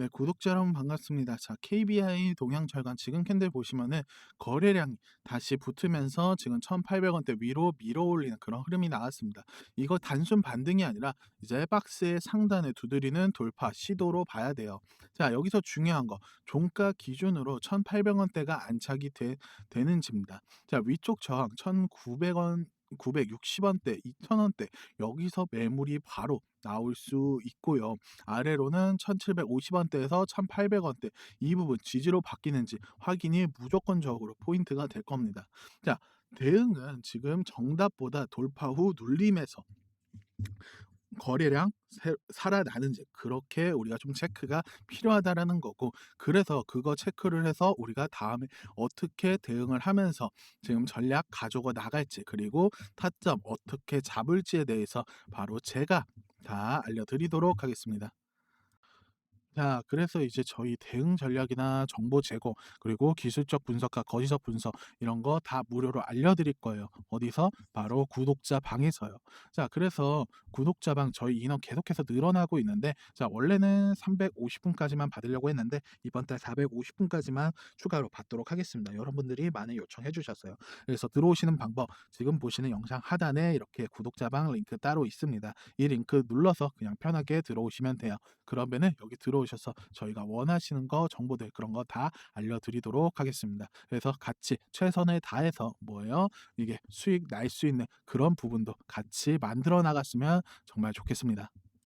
네, 구독자 여러분 반갑습니다. 자, KBI 동양철강 지금 캔들 보시면은 거래량이 다시 붙으면서 지금 1,800원대 위로 밀어올리는 그런 흐름이 나왔습니다. 이거 단순 반등이 아니라 이제 박스의 상단에 두드리는 돌파 시도로 봐야 돼요. 자, 여기서 중요한 거 종가 기준으로 1,800원대가 안착이 되, 되는지입니다. 자, 위쪽 저항 1,900원 960원대, 2,000원대 여기서 매물이 바로 나올 수 있고요. 아래로는 1,750원대에서 1,800원대 이 부분 지지로 바뀌는지 확인이 무조건적으로 포인트가 될 겁니다. 자, 대응은 지금 정답보다 돌파 후 눌림에서 거래량 새- 살아나는지 그렇게 우리가 좀 체크가 필요하다라는 거고 그래서 그거 체크를 해서 우리가 다음에 어떻게 대응을 하면서 지금 전략 가지고 나갈지 그리고 타점 어떻게 잡을지에 대해서 바로 제가 다 알려드리도록 하겠습니다. 자, 그래서 이제 저희 대응 전략이나 정보 제공, 그리고 기술적 분석과 거시적 분석 이런 거 다 무료로 알려드릴 거예요. 어디서? 바로 구독자 방에서요. 자, 그래서 구독자 방 저희 인원 계속해서 늘어나고 있는데, 자, 원래는 350분까지만 받으려고 했는데, 이번 달 450분까지만 추가로 받도록 하겠습니다. 여러분들이 많이 요청해 주셨어요. 그래서 들어오시는 방법, 지금 보시는 영상 하단에 이렇게 구독자 방 링크 따로 있습니다. 이 링크 눌러서 그냥 편하게 들어오시면 돼요. 그러면은 여기 들어오셔서 저희가 원하시는 거 정보들 그런 거 다 알려드리도록 하겠습니다. 그래서 같이 최선을 다해서 뭐예요? 이게 수익 날 수 있는 그런 부분도 같이 만들어 나갔으면 정말 좋겠습니다.